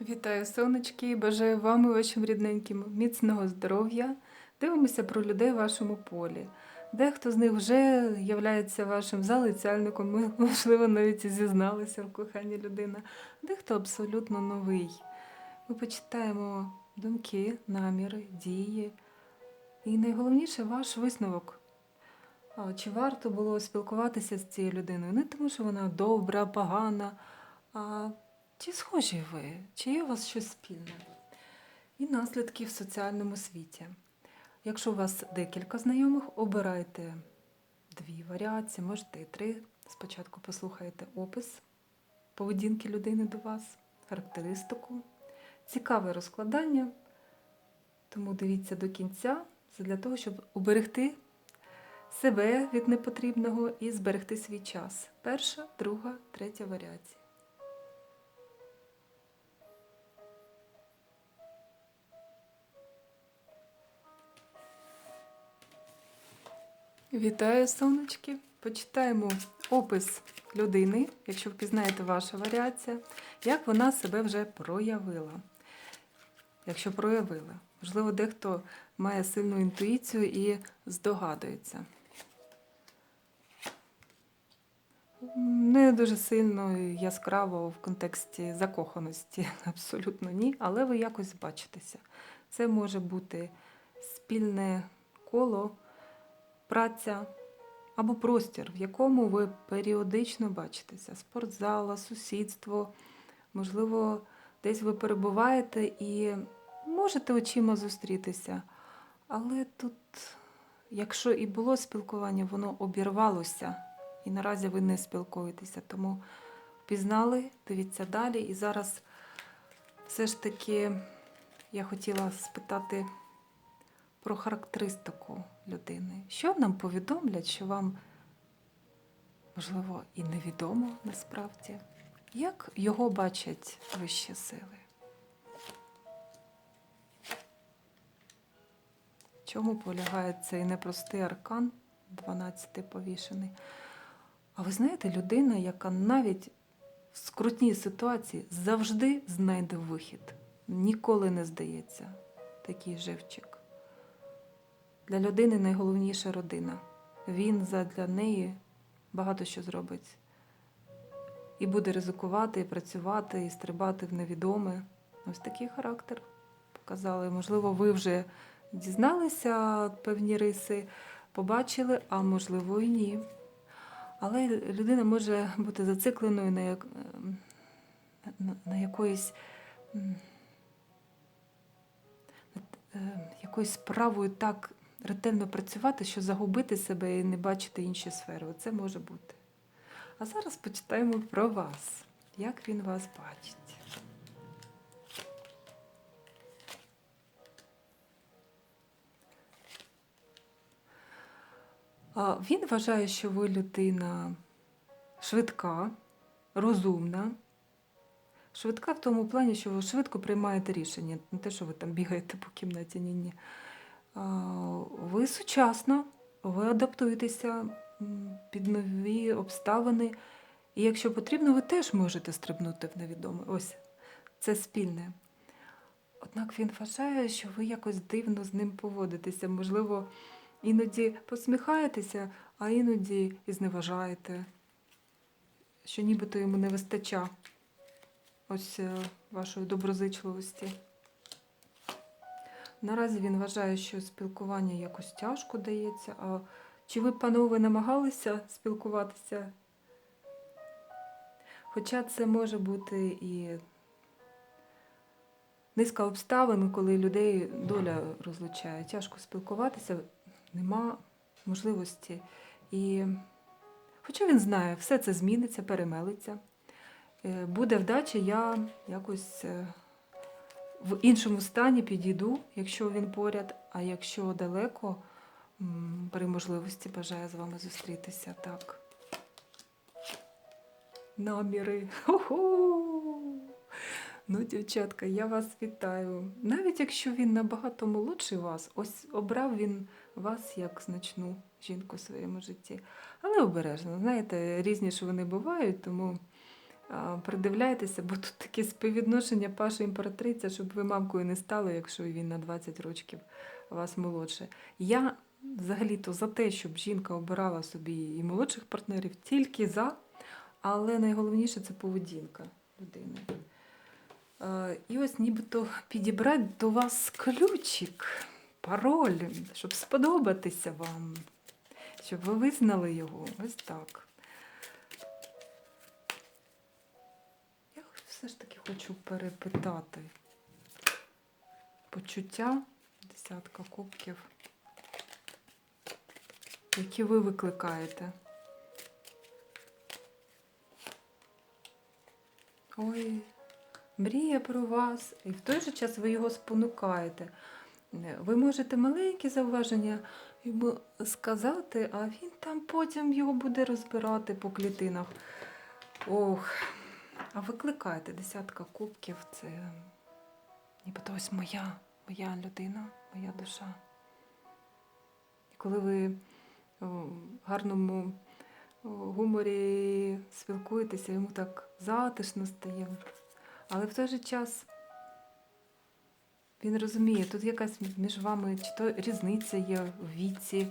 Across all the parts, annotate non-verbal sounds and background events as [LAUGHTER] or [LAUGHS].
Вітаю, сонечки! Бажаю вам і вашим рідненьким міцного здоров'я. Дивимося про людей в вашому полі. Дехто з них вже являється вашим залицяльником, ми, [LAUGHS] можливо, навіть і зізналися в коханні людина. Дехто абсолютно новий. Ми почитаємо думки, наміри, дії. І найголовніше ваш висновок. Чи варто було спілкуватися з цією людиною? Не тому, що вона добра, погана, а чи схожі ви? Чи є у вас щось спільне? І наслідки в соціальному світі. Якщо у вас декілька знайомих, обирайте дві варіації, можете і три. Спочатку послухайте опис поведінки людини до вас, характеристику. Цікаве розкладання, тому дивіться до кінця, це для того, щоб уберегти себе від непотрібного і зберегти свій час. Перша, друга, третя варіація. Вітаю, сонечки! Почитаємо опис людини, якщо впізнаєте ваша варіація, як вона себе вже проявила. Якщо проявила, можливо, дехто має сильну інтуїцію і здогадується. Не дуже сильно яскраво в контексті закоханості, [LAUGHS] абсолютно ні, але ви якось бачитеся. Це може бути спільне коло праця або простір, в якому ви періодично бачитеся. Спортзала, сусідство, можливо, десь ви перебуваєте і можете очима зустрітися. Але тут, якщо і було спілкування, воно обірвалося, і наразі ви не спілкуєтеся. Тому впізнали, дивіться далі. І зараз все ж таки я хотіла спитати про характеристику людини. Що нам повідомлять, що вам, можливо, і невідомо насправді, як його бачать вищі сили? Чому полягає цей непростий аркан, 12 повішений? А ви знаєте, людина, яка навіть в скрутній ситуації завжди знайде вихід, ніколи не здається такий живчик. Для людини найголовніша родина. Він задля неї багато що зробить. І буде ризикувати, і працювати, і стрибати в невідоме. Ось такий характер показали. Можливо, ви вже дізналися певні риси, побачили, а можливо і ні. Але людина може бути зацикленою на, як... на, на якоїсь. е, Якоюсь справою так ретельно працювати, що загубити себе і не бачити інші сфери. Оце може бути. А зараз почитаємо про вас. Як він вас бачить. Він вважає, що ви людина швидка, розумна. Швидка в тому плані, що ви швидко приймаєте рішення. Не те, що ви там бігаєте по кімнаті, ні-ні. Ви сучасно, ви адаптуєтеся під нові обставини. І якщо потрібно, ви теж можете стрибнути в невідоме. Ось це спільне. Однак він вважає, що ви якось дивно з ним поводитеся. Можливо, іноді посміхаєтеся, а іноді і зневажаєте, що нібито йому не вистача ось е, вашої доброзичливості. Наразі він вважає, що спілкування якось тяжко дається. А чи ви, панове, намагалися спілкуватися? Хоча це може бути і низка обставин, коли людей доля розлучає. Тяжко спілкуватися, нема можливості. І хоча він знає, все це зміниться, перемелиться. Е, Буде вдача, я якось е, в іншому стані підійду, якщо він поряд, а якщо далеко, при можливості бажаю з вами зустрітися. Так. Наміри. Хо-хо! Ну, дівчатка, я вас вітаю. Навіть якщо він набагато молодший вас, ось обрав він вас як значну жінку в своєму житті. Але обережно, знаєте, різні ж вони бувають, тому придивляйтеся, бо тут таке співвідношення Паша імператриця, щоб ви мамкою не стали, якщо він на 20 років вас молодше. Я взагалі-то за те, щоб жінка обирала собі і молодших партнерів, тільки за, але найголовніше це поведінка людини. І ось нібито підібрати до вас ключик, пароль, щоб сподобатися вам, щоб ви визнали його. Ось так. Все ж таки хочу перепитати. Почуття, десятка кубків, які ви викликаєте. Ой, мріє про вас, і в той же час ви його спонукаєте. Ви можете маленькі зауваження йому сказати, а він там потім його буде розбирати по клітинах. Ох, а викликайте десятка кубків, це нібито ось моя, моя людина, моя душа. І коли ви в гарному гуморі спілкуєтеся, йому так затишно стає. Але в той же час він розуміє, тут якась між вами чи то різниця є в віці,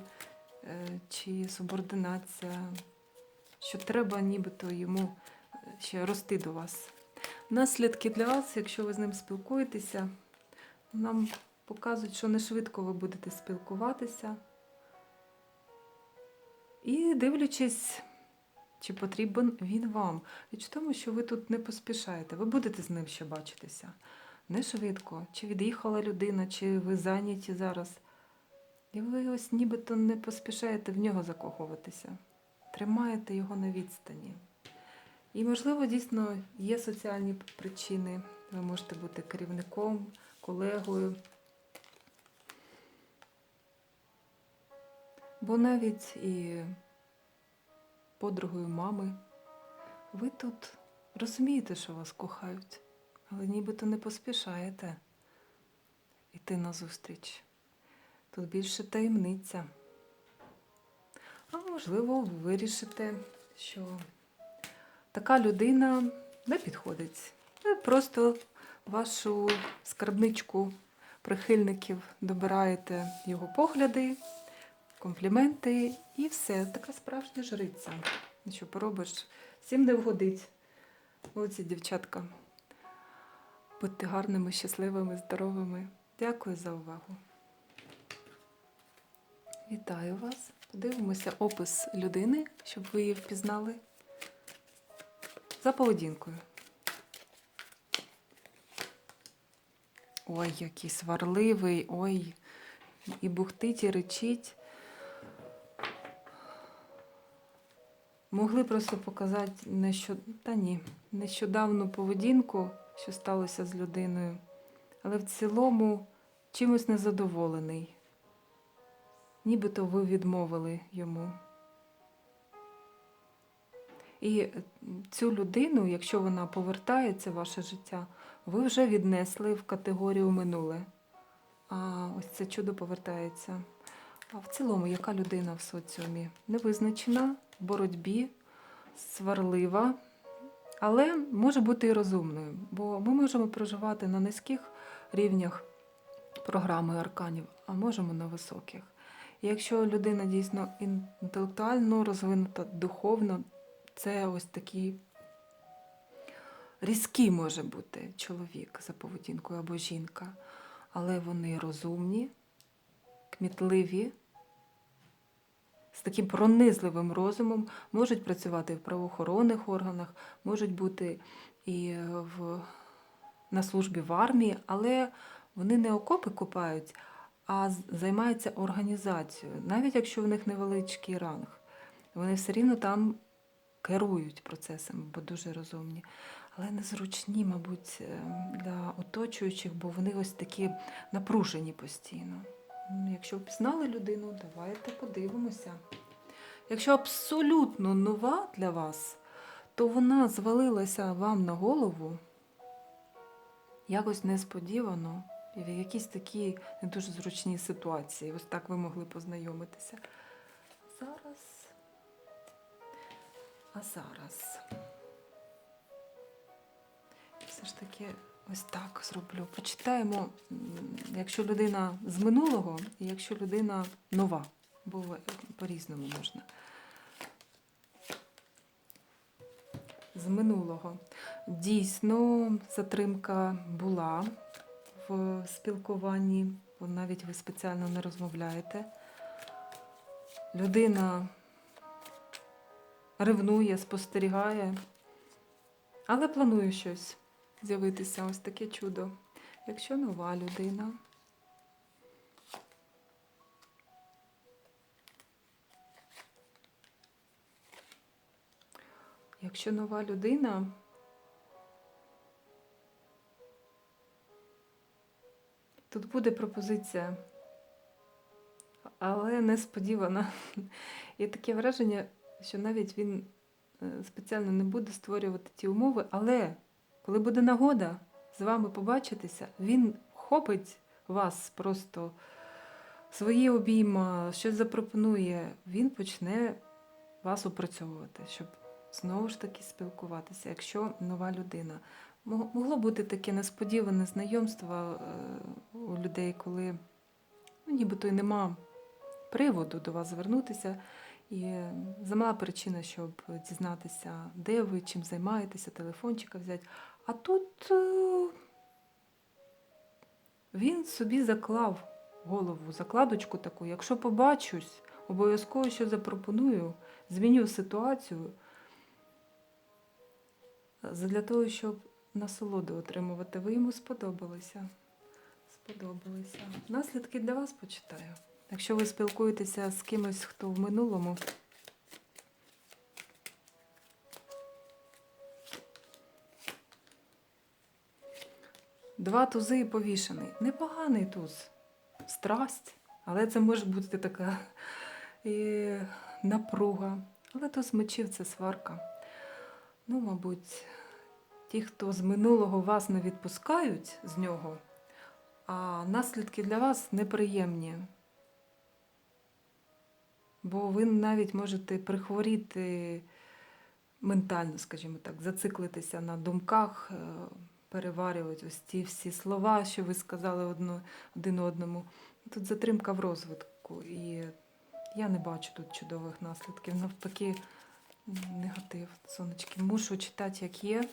е, чи субординація, що треба нібито йому ще рости до вас. Наслідки для вас, якщо ви з ним спілкуєтеся, нам показують, що не швидко ви будете спілкуватися. І дивлячись, чи потрібен він вам. Річ в тому, що ви тут не поспішаєте, ви будете з ним ще бачитися. Не швидко, чи від'їхала людина, чи ви зайняті зараз. І ви ось нібито не поспішаєте в нього закохуватися. Тримаєте його на відстані. І, можливо, дійсно є соціальні причини. Ви можете бути керівником, колегою. Бо навіть і подругою мами ви тут розумієте, що вас кохають, але нібито не поспішаєте йти назустріч. Тут більше таємниця. А можливо, ви вирішите, що така людина не підходить. Ви просто вашу скарбничку прихильників добираєте його погляди, компліменти і все. Така справжня жриця. Що поробиш? Всім не вгодить. Оці дівчатка. Будьте гарними, щасливими, здоровими. Дякую за увагу. Вітаю вас. Подивимося опис людини, щоб ви її впізнали. За поведінкою. Ой, який сварливий, ой, і бухтить, і речить. Могли просто показати нещод... Та ні, нещодавну поведінку, що сталося з людиною, але в цілому чимось незадоволений. Нібито ви відмовили йому. І цю людину, якщо вона повертається в ваше життя, ви вже віднесли в категорію минуле. А ось це чудо повертається. А в цілому, яка людина в соціумі? Невизначена, в боротьбі, сварлива, але може бути і розумною, бо ми можемо проживати на низьких рівнях програми арканів, а можемо на високих. І якщо людина дійсно інтелектуально розвинута, духовно, це ось такий різкий може бути чоловік за поведінкою або жінка, але вони розумні, кмітливі, з таким пронизливим розумом, можуть працювати в правоохоронних органах, можуть бути і в, на службі в армії, але вони не окопи копають, а займаються організацією, навіть якщо в них невеличкий ранг. Вони все рівно там керують процесами, бо дуже розумні. Але незручні, мабуть, е, для оточуючих, бо вони ось такі напружені постійно. Якщо впізнали людину, давайте подивимося. Якщо абсолютно нова для вас, то вона звалилася вам на голову якось несподівано в якійсь такій не дуже зручній ситуації. Ось так ви могли познайомитися. Зараз. А зараз. Все ж таки ось так зроблю. Почитаємо, якщо людина з минулого, і якщо людина нова, бо по-різному можна. З минулого. Дійсно, затримка була в спілкуванні, бо навіть ви спеціально не розмовляєте. Людина ревнує, спостерігає, але планує щось з'явитися. Ось таке чудо. Якщо нова людина. Якщо нова людина, тут буде пропозиція, але несподівана. [LAUGHS] І таке враження, що навіть він е, спеціально не буде створювати ті умови, але коли буде нагода з вами побачитися, він хопить вас просто свої обійма, щось запропонує, він почне вас опрацьовувати, щоб знову ж таки спілкуватися, якщо нова людина. Могло бути таке несподіване знайомство е, у людей, коли ну, нібито й нема приводу до вас звернутися. І замала причина, щоб дізнатися, де ви, чим займаєтеся, телефончика взяти. А тут е, він собі заклав голову, закладочку таку. Якщо побачусь, обов'язково що запропоную, зміню ситуацію для того, щоб насолоду отримувати. Ви йому сподобалися. Сподобалися. Наслідки для вас почитаю. Якщо ви спілкуєтеся з кимось, хто в минулому. Два тузи і повішений. Непоганий туз. Страсть. Але це може бути така і напруга. Але туз мечів це сварка. Ну, мабуть, ті, хто з минулого вас не відпускають з нього, а наслідки для вас неприємні. Бо ви навіть можете прихворіти ментально, скажімо так, зациклитися на думках, е, переварювати ось ті всі слова, що ви сказали одно, один одному. Тут затримка в розвитку, і я не бачу тут чудових наслідків. Навпаки, негатив. Сонечки, мушу читати, як є.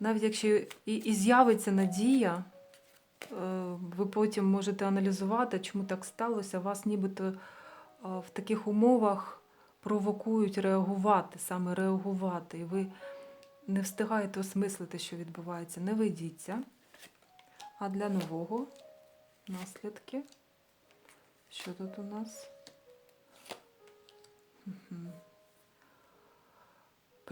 Навіть якщо і, і з'явиться надія, ви потім можете аналізувати, чому так сталося. Вас нібито е, в таких умовах провокують реагувати, саме реагувати. І ви не встигаєте осмислити, що відбувається. Не ведіться. А для нового наслідки. Що тут у нас? Мгм.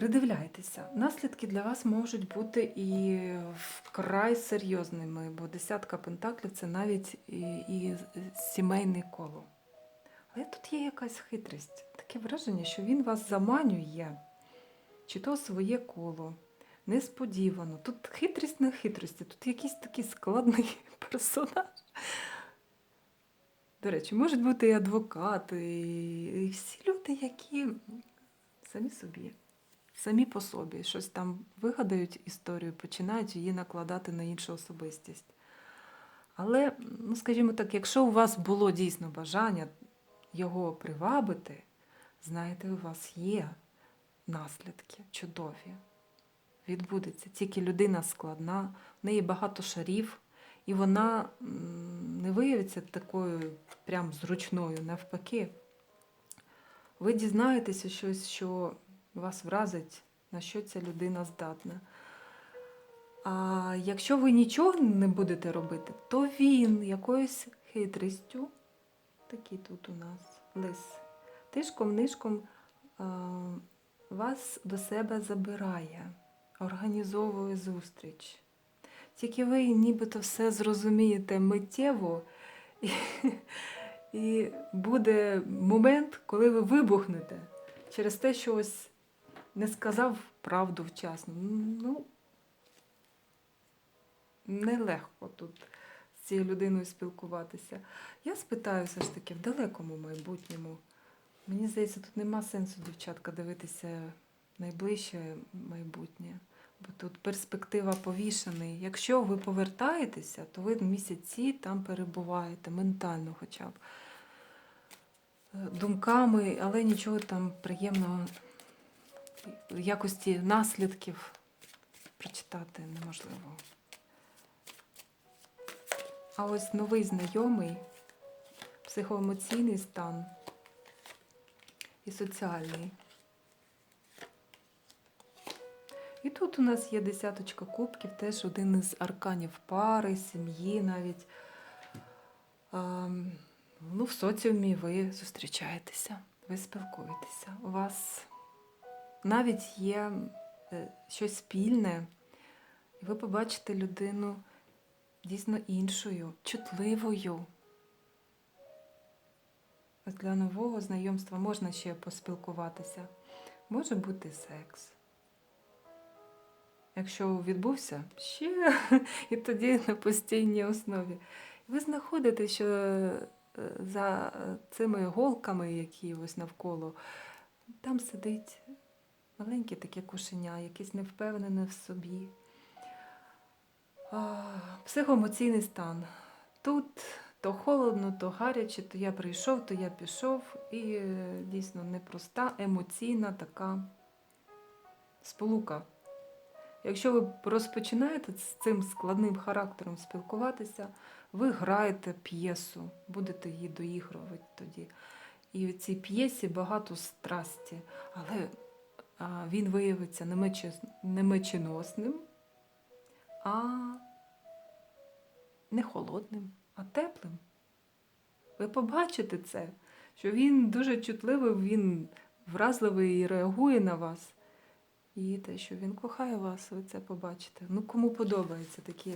Придивляйтеся. Наслідки для вас можуть бути і вкрай серйозними, бо десятка пентаклів це навіть і, і сімейне коло. Але тут є якась хитрість. Таке враження, що він вас заманює, чи то своє коло. Несподівано. Тут хитрість на хитрості, тут якийсь такий складний [LAUGHS] персонаж. До речі, можуть бути і адвокати, і всі люди, які самі собі, самі по собі щось там вигадають історію, починають її накладати на іншу особистість. Але, ну скажімо так, якщо у вас було дійсно бажання його привабити, знаєте, у вас є наслідки чудові. Відбудеться. Тільки людина складна, в неї багато шарів, і вона не виявиться такою прям зручною, навпаки. Ви дізнаєтеся щось, що вас вразить, на що ця людина здатна. А якщо ви нічого не будете робити, то він якоюсь хитрістю, такий тут у нас лис, тишком-нишком вас до себе забирає, організовує зустріч. Тільки ви нібито все зрозумієте миттєво, і, і буде момент, коли ви вибухнете через те, що ось не сказав правду вчасно. Ну, нелегко тут з цією людиною спілкуватися. Я спитаю все ж таки в далекому майбутньому. Мені здається, тут нема сенсу, дівчатка, дивитися найближче майбутнє. Бо тут перспектива повішений. Якщо ви повертаєтеся, то ви місяці там перебуваєте, ментально хоча б. Е, Думками, але нічого там приємного в якості наслідків прочитати неможливо. А ось новий знайомий, психоемоційний стан і соціальний. І тут у нас є десяточка кубків, теж один із арканів пари, сім'ї навіть. Ем, ну, в соціумі ви зустрічаєтеся, ви спілкуєтеся. У вас навіть є е, щось спільне, і ви побачите людину дійсно іншою, чутливою. Для нового знайомства можна ще поспілкуватися. Може бути секс. Якщо відбувся, ще [LAUGHS] і тоді на постійній основі. Ви знаходите, що е, за цими голками, які ось навколо, там сидить маленьке таке кушеня, якесь невпевнене в собі. Психоемоційний стан. Тут то холодно, то гаряче, то я прийшов, то я пішов. І е, дійсно непроста, емоційна така сполука. Якщо ви розпочинаєте з цим складним характером спілкуватися, ви граєте п'єсу, будете її доігрувати тоді. І в цій п'єсі багато страсті, але він виявиться не меченосним, а не холодним, а теплим. Ви побачите це, що він дуже чутливий, він вразливий і реагує на вас. І те, що він кохає вас, ви це побачите. Ну, кому подобаються такі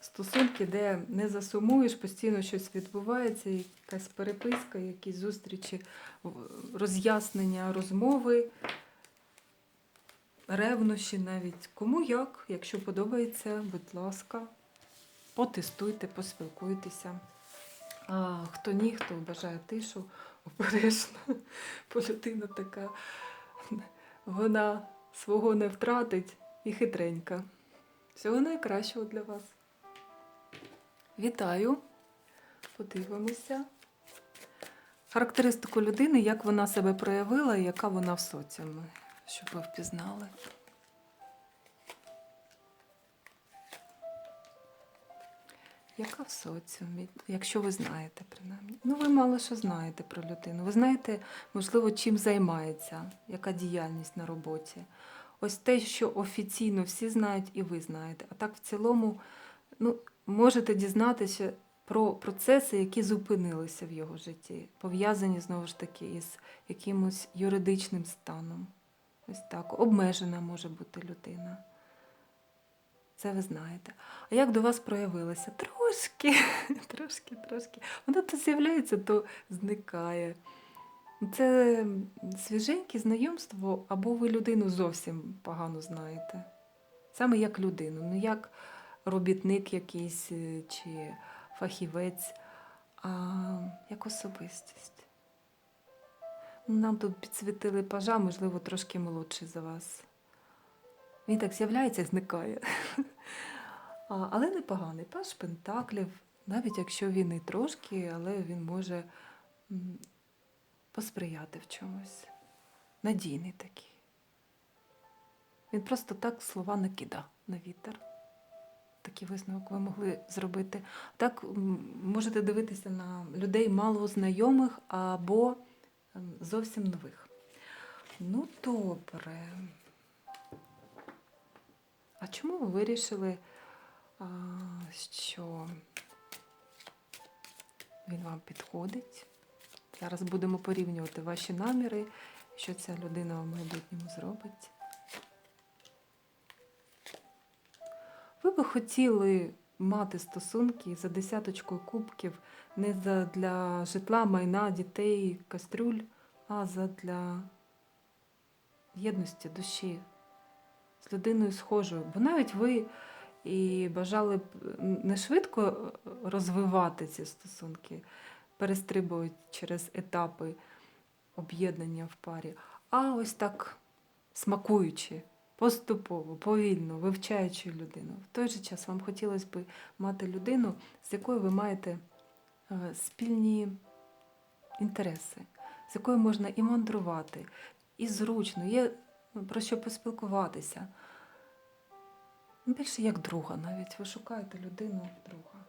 стосунки, де не засумуєш, постійно щось відбувається, якась переписка, якісь зустрічі, роз'яснення, розмови, ревнощі навіть. Кому як, якщо подобається, будь ласка, потестуйте, поспілкуйтеся. А хто ні, хто бажає тишу, обережно, [LAUGHS] бо людина така, вона свого не втратить і хитренька. Всього найкращого для вас. Вітаю! Подивимося. Характеристику людини, як вона себе проявила і яка вона в соціумі, щоб ви впізнали. Яка в соціумі, якщо ви знаєте, принаймні. Ну, ви мало що знаєте про людину. Ви знаєте, можливо, чим займається, яка діяльність на роботі. Ось те, що офіційно всі знають і ви знаєте. А так в цілому ну, можете дізнатися про процеси, які зупинилися в його житті, пов'язані знову ж таки із якимось юридичним станом. Ось так. Обмежена може бути людина. Це ви знаєте. А як до вас проявилося? Трошки, [LAUGHS] трошки, трошки. Вона то з'являється, то зникає. Це свіженьке знайомство, або ви людину зовсім погано знаєте. Саме як людину, не як робітник якийсь е, чи фахівець, а як особистість. Нам тут підсвітили пажа, можливо, трошки молодший за вас. Він так з'являється і зникає. [LAUGHS] Але непоганий паш пентаклів, навіть якщо він і трошки, але він може посприяти в чомусь. Надійний такий. Він просто так слова не кида на вітер. Такий висновок ви могли зробити. Так можете дивитися на людей мало знайомих або зовсім нових. Ну, добре. А чому ви вирішили, що він вам підходить? Зараз будемо порівнювати ваші наміри, що ця людина в майбутньому зробить. Ви би хотіли мати стосунки за десяточкою кубків не за, для житла, майна, дітей, кастрюль, а за для єдності душі з людиною схожою. Бо навіть ви і бажали б не швидко розвивати ці стосунки, перестрибують через етапи об'єднання в парі, а ось так смакуючи поступово, повільно, вивчаючи людину. В той же час вам хотілося б мати людину, з якою ви маєте е, спільні інтереси, з якою можна і мандрувати, і зручно, є ну, про що поспілкуватися. Ну, Більше як друга навіть. Ви шукаєте людину друга.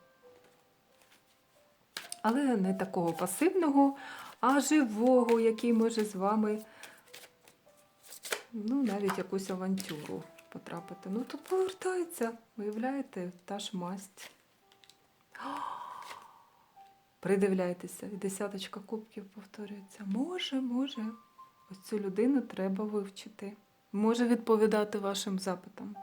Але не такого пасивного, а живого, який може з вами ну, навіть якусь авантюру потрапити. Ну, тут повертається, виявляєте, та ж масть. Придивляйтеся, і десяточка кубків повторюється. Може, може. Ось цю людину треба вивчити. Може відповідати вашим запитам.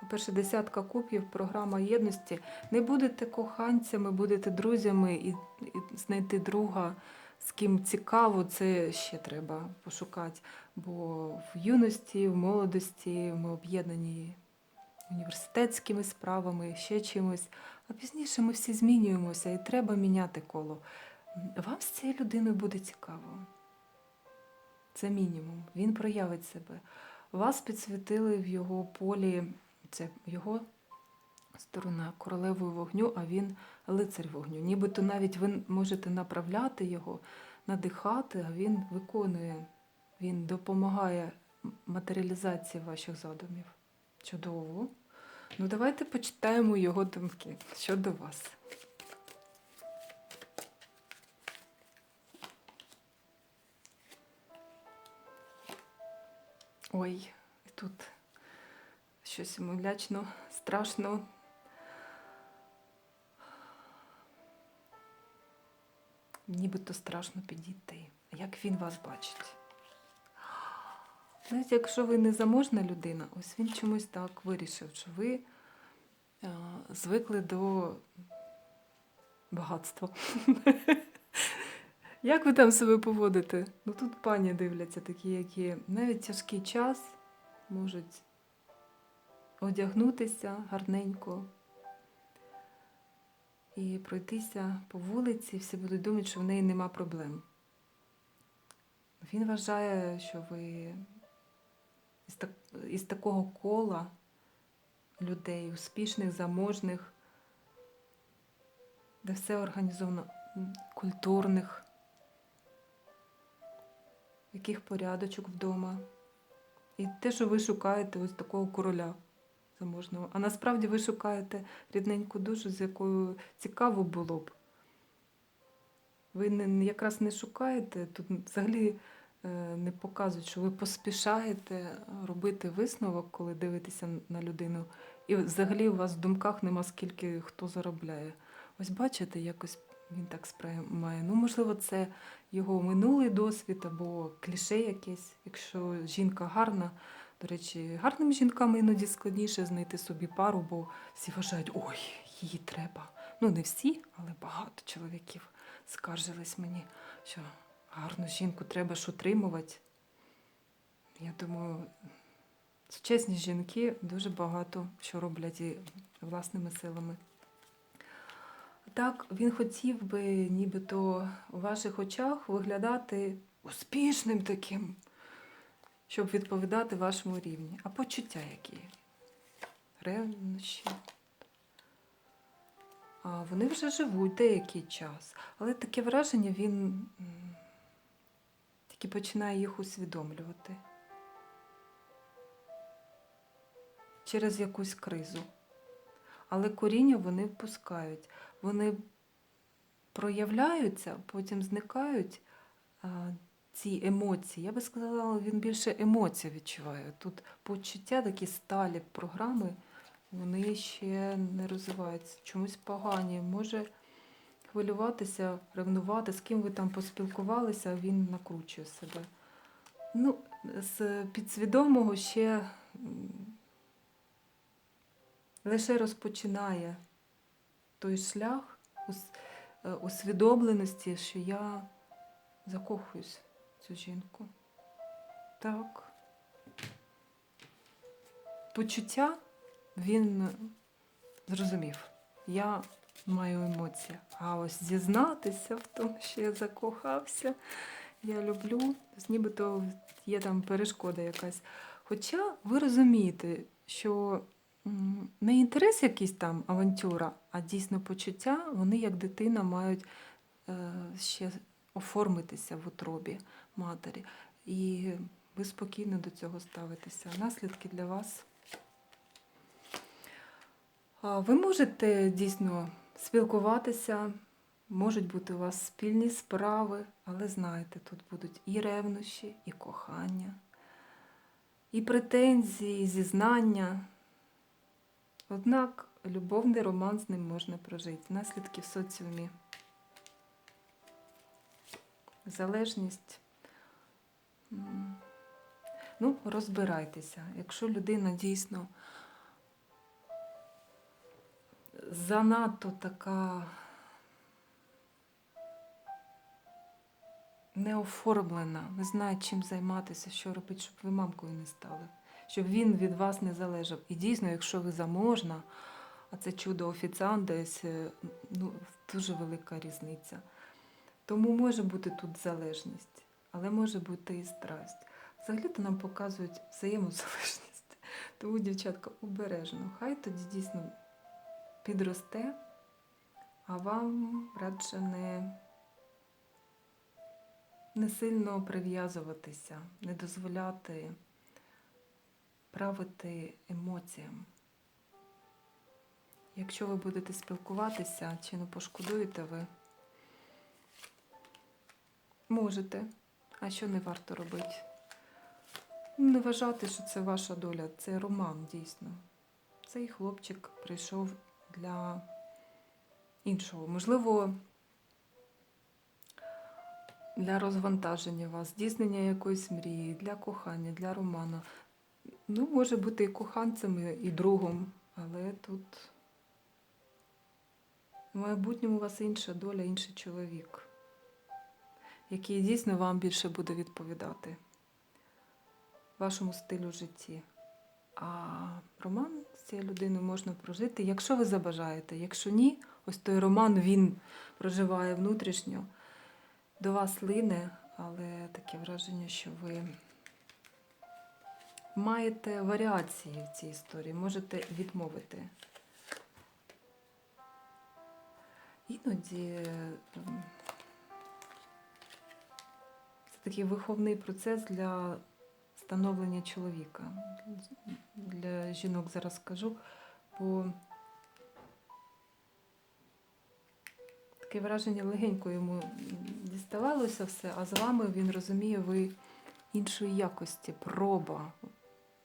По-перше, десятка кубків, програма єдності. Не будете коханцями, будете друзями і, і знайти друга, з ким цікаво, це ще треба пошукати. Бо в юності, в молодості ми об'єднані університетськими справами, ще чимось. А пізніше ми всі змінюємося і треба міняти коло. Вам з цією людиною буде цікаво. Це мінімум. Він проявить себе. Вас підсвітили в його полі, це його сторона королевою вогню, а він лицар вогню. Нібито навіть ви можете направляти його, надихати, а він виконує, він допомагає матеріалізації ваших задумів. Чудово. Ну, давайте почитаємо його думки щодо вас. Ой, тут щось йому лячно, страшно. Нібито страшно підійти. Як він вас бачить? Навіть якщо ви не заможна людина, ось він чомусь так вирішив, що ви а, звикли до багатства. [LAUGHS] Як ви там себе поводите? Ну тут пані дивляться такі, які навіть тяжкий час можуть одягнутися гарненько і пройтися по вулиці, всі будуть думати, що в неї нема проблем. Він вважає, що ви із, так, із такого кола людей, успішних, заможних, де все організовано, культурних, яких порядочок вдома. І те, що ви шукаєте ось такого короля заможного. А насправді ви шукаєте рідненьку душу, з якою цікаво було б. Ви не, якраз не шукаєте, тут взагалі е, не показують, що ви поспішаєте робити висновок, коли дивитеся на людину. І взагалі у вас в думках нема скільки хто заробляє. Ось бачите, якось він так сприймає. Ну, можливо, це його минулий досвід або кліше якесь. Якщо жінка гарна, до речі, гарним жінкам іноді складніше знайти собі пару, бо всі вважають, ой, її треба. Ну, не всі, але багато чоловіків скаржились мені, що гарну жінку треба ж утримувати. Я думаю, сучасні жінки дуже багато що роблять і власними силами. Так, він хотів би нібито у ваших очах виглядати успішним таким, щоб відповідати вашому рівні. А почуття які? Ревнощі. А вони вже живуть деякий час. Але таке враження він тільки починає їх усвідомлювати через якусь кризу. Але коріння вони впускають. Вони проявляються, потім зникають ці емоції. Я би сказала, він більше емоцій відчуває. Тут почуття такі сталі програми, вони ще не розвиваються. Чомусь погані. Може хвилюватися, ревнувати, з ким ви там поспілкувалися, а він накручує себе. Ну, з підсвідомого ще лише розпочинає той шлях е, усвідомленості, що я закохуюсь цю жінку. Так. Почуття він зрозумів. Я маю емоції. А ось зізнатися в тому, що я закохався, я люблю, нібито є там перешкода якась. Хоча ви розумієте, що не інтерес якийсь там авантюра, а дійсно почуття, вони як дитина мають е, ще оформитися в утробі матері. І ви спокійно до цього ставитеся. Наслідки для вас. Ви можете дійсно спілкуватися, можуть бути у вас спільні справи, але знаєте, тут будуть і ревнощі, і кохання, і претензії, і зізнання. Однак любовний роман з ним можна прожити. Наслідки в соціумі. Залежність. Ну, розбирайтеся. Якщо людина дійсно занадто така неоформлена, не знає, чим займатися, що робити, щоб ви мамкою не стали, щоб він від вас не залежав. І дійсно, якщо ви заможна, а це чудо офіціант десь, е, ну, дуже велика різниця. Тому може бути тут залежність, але може бути і страсть. Взагалі-то нам показують взаємозалежність. [LAUGHS] Тому, дівчатка, обережно. Хай тоді дійсно підросте, а вам радше не, не сильно прив'язуватися, не дозволяти правити емоціям. Якщо ви будете спілкуватися, чи не пошкодуєте ви, можете, а що не варто робити? Не вважати, що це ваша доля, це роман дійсно. Цей хлопчик прийшов для іншого. Можливо, для розвантаження вас, здійснення якоїсь мрії, для кохання, для роману. Ну, може бути і коханцем, і другом, але тут в майбутньому у вас інша доля, інший чоловік, який дійсно вам більше буде відповідати вашому стилю житті. А роман з цією людиною можна прожити, якщо ви забажаєте. Якщо ні, ось той роман він проживає внутрішньо, до вас лине, але таке враження, що ви маєте варіації в цій історії, можете відмовити. Іноді ем, такий виховний процес для становлення чоловіка. Для жінок зараз скажу, бо таке враження легенько йому діставалося все, а з вами він розуміє, ви іншої якості, проба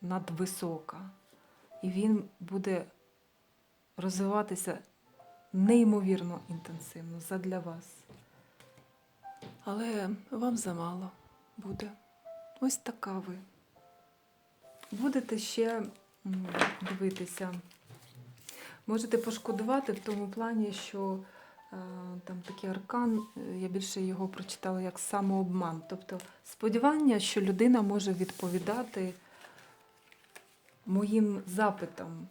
надвисока. І він буде розвиватися неймовірно інтенсивно задля вас. Але вам замало буде. Ось така ви. Будете ще дивитися. Можете пошкодувати в тому плані, що е, там такий аркан, е, я більше його прочитала як самообман. Тобто сподівання, що людина може відповідати моїм запитам.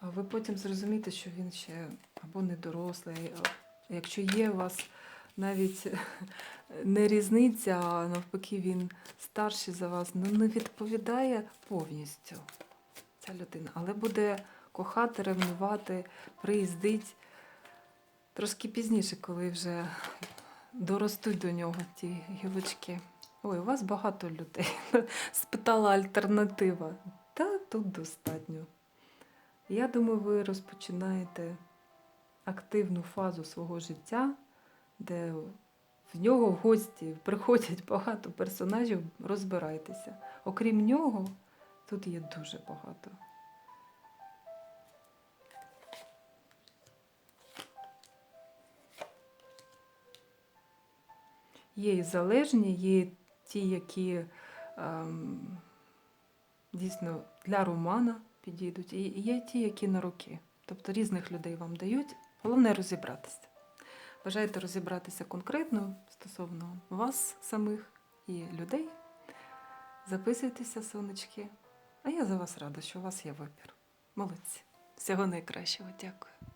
А ви потім зрозумієте, що він ще або не дорослий, якщо є у вас навіть не різниця, а навпаки, він старший за вас, ну не відповідає повністю ця людина, але буде кохати, ревнувати, приїздить трошки пізніше, коли вже доростуть до нього ті гілочки. Ой, у вас багато людей. [LAUGHS] Спитала альтернатива. Та тут достатньо. Я думаю, ви розпочинаєте активну фазу свого життя, де в нього в гості приходять [LAUGHS] багато персонажів, розбирайтеся. Окрім нього, тут є дуже багато. Є і залежні, є ті, які ем, дійсно для романа підійдуть, і є ті, які на руки. Тобто різних людей вам дають. Головне розібратися. Бажаєте розібратися конкретно стосовно вас самих і людей. Записуйтеся, сонечки. А я за вас рада, що у вас є вибір. Молодці. Всього найкращого. Дякую.